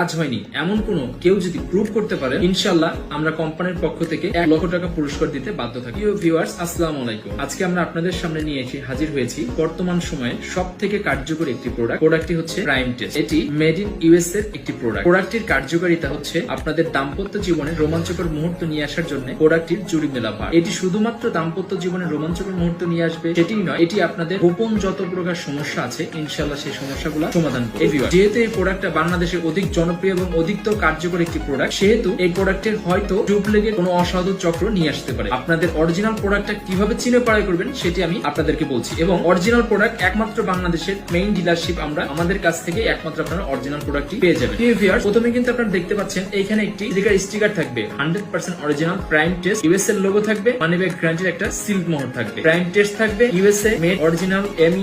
কাজ হয়নি। এমন কোনো কেউ যদি প্রুভ করতে পারে ইনশাল্লাহ আমরা কোম্পানির পক্ষ থেকে এক লক্ষ টাকা পুরস্কার দিতে বাধ্য থাকি। ভিউয়ার্স আসসালামু আলাইকুম। আজকে আমরা আপনাদের সামনে নিয়ে এসে হাজির হয়েছি বর্তমান সময়ে সব থেকে কার্যকরী একটি প্রোডাক্ট প্রোডাক্টটি হচ্ছে প্রাইম টেস্ট এটি মেড ইন ইউএস এর একটি প্রোডাক্ট প্রোডাক্টটির কার্যকারিতা হচ্ছে আপনাদের দাম্পত্য জীবনে রোমাঞ্চকর মুহূর্ত নিয়ে আসার জন্য প্রোডাক্টটির জুড়ি মেলা ভার। এটি শুধুমাত্র দাম্পত্য জীবনে রোমাঞ্চকর মুহূর্ত নিয়ে আসবে, সেটিই নয়, এটি আপনাদের গোপন যত প্রকার সমস্যা আছে ইনশাল্লাহ সেই সমস্যাগুলো সমাধান করবে। যেহেতু এই প্রোডাক্টটা বাংলাদেশে অধিক জনপ্রিয় এবং অধিকতর কার্যকর একটি প্রোডাক্ট সেহেতু এই প্রোডাক্টের হয়তো ডুপ্লিকেট কোনো অসাধু চক্র নিয়ে আসতে পারে। আপনাদের অরিজিনাল প্রোডাক্টটা কীভাবে চিনে পাড়াই করবেন সেটি আমি আপনাদেরকে বলছি। এবং অরিজিনাল প্রোডাক্ট একমাত্র বাংলাদেশের মেইন ডিলারশিপ আমরা আমাদের কাছ থেকে একমাত্র আপনারা অরিজিনাল প্রোডাক্টটি পেয়ে যাবেন। Viewers, প্রথমে কিন্তু আপনারা দেখতে পাচ্ছেন এখানে একটি স্টিকার স্টিকার থাকবে। Hundred percent original Prime Test US এর লোগো থাকবে মানি ব্যাগ গ্রান্টের একটা সিল্ক মোহর থাকবে। প্রাইম টেস্ট থাকবে ইউএসএ মেড অরিজিনাল এম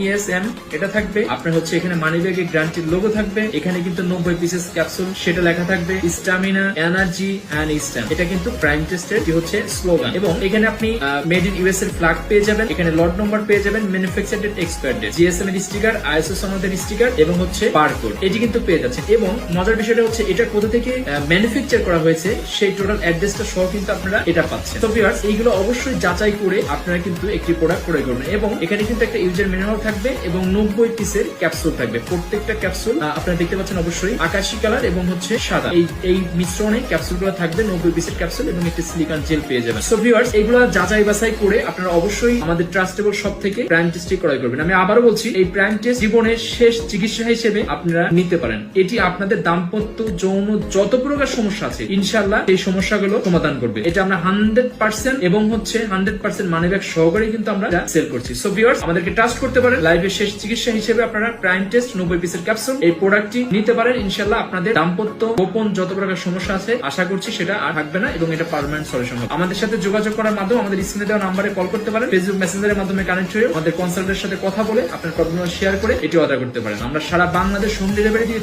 এটা থাকবে। আপনার হচ্ছে এখানে মানি ব্যাগের গ্রান্টের লোগো থাকবে। এখানে কিন্তু নব্বই পিসেস ক্যাপসুল সেটা লেখা থাকবে স্টামিনা এনার্জি অ্যান্ড স্ট্যাম এটা কিন্তু প্রাইম টেস্টের হচ্ছে? স্লোগান এবং এখানে আপনি মেড ইন ইউএস এর ফ্ল্যাগ পেয়ে যাবেন, এখানে লট নম্বর পেয়ে যাবেন manufacture date expire date GSM এর স্টিকার আইএসও সনদের স্টিকার এবং হচ্ছে বারকোড এটি কিন্তু পেয়ে যাচ্ছেন। এবং মজার বিষয়টা হচ্ছে, এটা কোথা থেকে ম্যানুফ্যাকচার করা হয়েছে, সেই টোটাল অ্যাড্রেসটা সহ কিন্তু আপনারা এটা পাচ্ছেন। তো ভিউয়ার্স এইগুলো অবশ্যই যাচাই করে আপনারা কিন্তু একটি প্রোডাক্ট ক্রয় করবেন। এবং এখানে কিন্তু একটা ইউজার ম্যানুয়াল থাকবে এবং নব্বই পিসের ক্যাপসুল থাকবে। প্রত্যেকটা ক্যাপসুল আপনারা দেখতে পাচ্ছেন অবশ্যই, আকাশি কালার এবং হচ্ছে সাদা। এই এই মিশ্রণে ক্যাপসুলগুলো থাকবে, নব্বই পিসের ক্যাপসুল এবং একটি সিলিকন জেল পেয়ে যাবেন। সো ভিউয়ার্স এগুলো যাচাই বাছাই করে আপনারা অবশ্যই আমাদের ট্রাস্টেবল সব থেকে প্রাইম টেস্টটি ক্রয় করবেন। আমি আবারও বলছি, এই প্রাইম টেস্ট জীবনের শেষ চিকিৎসা হিসেবে আপনারা নিতে পারেন। এটি আপনাদের দাম্পত্য যৌন যত প্রকার সমস্যা আছে ইনশাল্লাহ এই সমস্যাগুলো সমাধান করবে। এটা আমরা হান্ড্রেড পার্সেন্ট এবং হচ্ছে হান্ড্রেড পার্সেন্ট মানি ব্যাগ সহকারে কিন্তু আমরা সেল করছি। সো ভিউয়ার্স আমাদেরকে ট্রাস্ট করতে পারেন। লাইফের শেষ চিকিৎসা হিসেবে আপনারা প্রাইম টেস্ট নব্বই পিসের ক্যাপসুল এই প্রোডাক্টটি নিতে পারেন। ইনশাল্লাহ আপনাদের দাম্পত্য গোপন যত প্রকার সমস্যা আছে, আশা করছি সেটা আর থাকবে না এবং এটা পারমানেন্ট সলিউশন হবে আমাদের সাথে যোগাযোগ করার মাধ্যমে আমাদের স্ক্রিনে দেওয়া নাম্বারে কল করতে পারেন ফেসবুক মেসেঞ্জারের মাধ্যমে কানেক্ট হয়ে আমাদের কনসাল্টের সাথে কথা বলে আপনার প্রবলেম শেয়ার করে এটি অর্ডার করতে পারেন আমরা সারা বাংলাদেশ হোম ডেলিভারি দিয়ে।